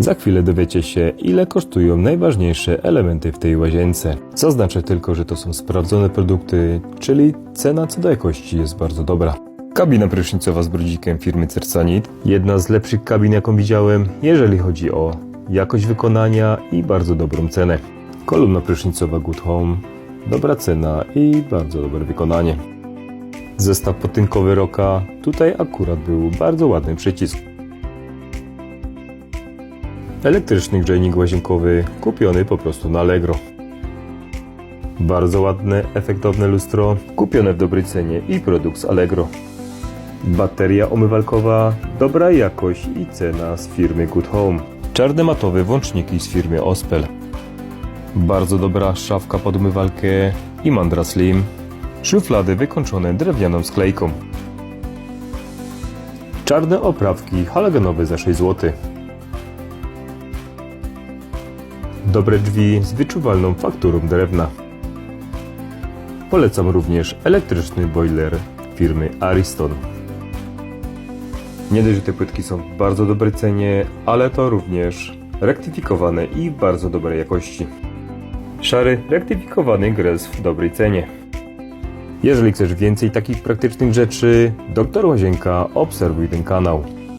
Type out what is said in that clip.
Za chwilę dowiecie się, ile kosztują najważniejsze elementy w tej łazience. Zaznaczę tylko, że to są sprawdzone produkty, czyli cena co do jakości jest bardzo dobra. Kabina prysznicowa z brudzikiem firmy Cersanit. Jedna z lepszych kabin, jaką widziałem, jeżeli chodzi o jakość wykonania i bardzo dobrą cenę. Kolumna prysznicowa Good Home. Dobra cena i bardzo dobre wykonanie. Zestaw potynkowy Roka. Tutaj akurat był bardzo ładny przycisk. Elektryczny grzejnik łazienkowy kupiony po prostu na Allegro. Bardzo ładne, efektowne lustro, kupione w dobrej cenie i produkt z Allegro. Bateria omywalkowa, dobra jakość i cena z firmy Good Home. Czarne matowe włączniki z firmy Ospel. Bardzo dobra szafka pod umywalkę i Mandra Slim. Szuflady wykończone drewnianą sklejką. Czarne oprawki halogenowe za 6 zł. Dobre drzwi z wyczuwalną fakturą drewna. Polecam również elektryczny boiler firmy Ariston. Nie dość, że te płytki są w bardzo dobrej cenie, ale to również rektyfikowane i bardzo dobrej jakości. Szary, rektyfikowany gres w dobrej cenie. Jeżeli chcesz więcej takich praktycznych rzeczy, Doktor Łazienka obserwuj ten kanał.